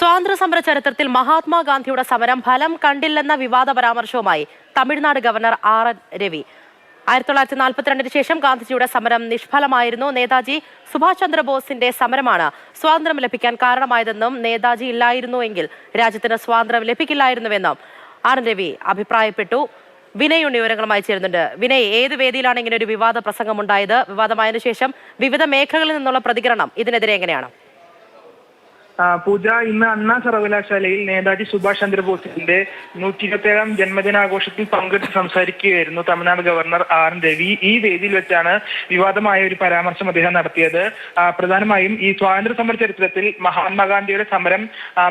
സ്വാതന്ത്ര്യ സമര ചരിത്രത്തിൽ മഹാത്മാഗാന്ധിയുടെ സമരം ഫലം കണ്ടില്ലെന്ന വിവാദ പരാമർശവുമായി Tamil Nadu governor R N Ravi. ആയിരത്തി തൊള്ളായിരത്തി നാൽപ്പത്തിരണ്ടിന് ശേഷം ഗാന്ധിജിയുടെ സമരം നിഷ്ഫലമായിരുന്നു. നേതാജി സുഭാഷ് ചന്ദ്രബോസിന്റെ സമരമാണ് സ്വാതന്ത്ര്യം ലഭിക്കാൻ കാരണമായതെന്നും നേതാജി ഇല്ലായിരുന്നുവെങ്കിൽ രാജ്യത്തിന് സ്വാതന്ത്ര്യം ലഭിക്കില്ലായിരുന്നുവെന്നും ആർ എൻ രവി അഭിപ്രായപ്പെട്ടു. വിനയ് ഉണ്ണി വിവരങ്ങളുമായി ചേരുന്നുണ്ട്. വിനയ് ഏത് വേദിയിലാണ് ഇങ്ങനെ ഒരു വിവാദ പ്രസംഗം ഉണ്ടായത്? വിവാദമായതിനു ശേഷം വിവിധ മേഖലകളിൽ നിന്നുള്ള പ്രതികരണം ഇതിനെതിരെ എങ്ങനെയാണ്? പൂജ ഇന്ന് അണ്ണാ സർവകലാശാലയിൽ നേതാജി സുഭാഷ് ചന്ദ്രബോസിന്റെ നൂറ്റി ഇരുപത്തേഴാം ജന്മദിനാഘോഷത്തിൽ പങ്കെടുത്ത് സംസാരിക്കുകയായിരുന്നു Tamil Nadu governor R N Ravi. ഈ വേദിയിൽ വെച്ചാണ് വിവാദമായ ഒരു പരാമർശം അദ്ദേഹം നടത്തിയത്. പ്രധാനമായും ഈ സ്വാതന്ത്ര്യ സമര ചരിത്രത്തിൽ മഹാത്മാഗാന്ധിയുടെ സമരം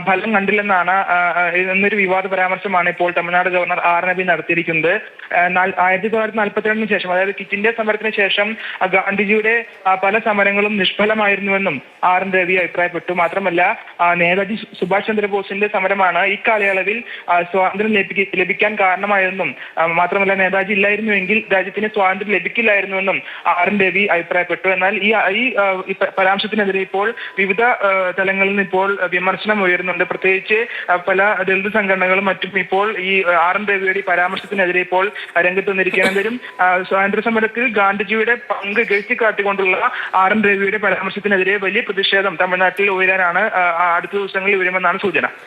ഫലം കണ്ടില്ലെന്നാണ് എന്നൊരു വിവാദ പരാമർശമാണ് ഇപ്പോൾ തമിഴ്നാട് ഗവർണർ ആർ രവി നടത്തിയിരിക്കുന്നത്. ആയിരത്തി തൊള്ളായിരത്തി നാൽപ്പത്തിരണ്ടിന് ശേഷം അതായത് കിറ്റ് ഇന്ത്യ സമരത്തിന് ശേഷം ഗാന്ധിജിയുടെ പല സമരങ്ങളും നിഷ്ഫലമായിരുന്നുവെന്നും ആർ എൻ രവി അഭിപ്രായപ്പെട്ടു. മാത്രമല്ല നേതാജി സുഭാഷ് ചന്ദ്രബോസിന്റെ സമരമാണ് ഈ കാലയളവിൽ സ്വാതന്ത്ര്യം ലഭിക്ക- ലഭിക്കാൻ കാരണമായതെന്നും മാത്രമല്ല നേതാജി ഇല്ലായിരുന്നുവെങ്കിൽ രാജ്യത്തിന് സ്വാതന്ത്ര്യം ലഭിക്കില്ലായിരുന്നുവെന്നും ആർ എൻ രവി അഭിപ്രായപ്പെട്ടു. എന്നാൽ ഈ ഈ പരാമർശത്തിനെതിരെ ഇപ്പോൾ വിവിധ തലങ്ങളിൽ നിന്ന് ഇപ്പോൾ വിമർശനം ഉയരുന്നുണ്ട്. പ്രത്യേകിച്ച് പല ദളിത് സംഘടനകളും മറ്റും ഇപ്പോൾ ഈ ആർ എൻ രവിയുടെ പരാമർശത്തിനെതിരെ ഇപ്പോൾ രംഗത്ത് വന്നിരിക്കുകയാണ്. എന്തായാലും സ്വാതന്ത്ര്യ സമരത്തിൽ ഗാന്ധിജിയുടെ പങ്ക് കാട്ടിക്കൊണ്ടുള്ള ആർ എൻ രവിയുടെ പരാമർശത്തിനെതിരെ വലിയ പ്രതിഷേധം തമിഴ്നാട്ടിൽ ഉയരാനാണ് അടുത്ത ദിവസങ്ങളിൽ വരുമെന്നാണ് സൂചന.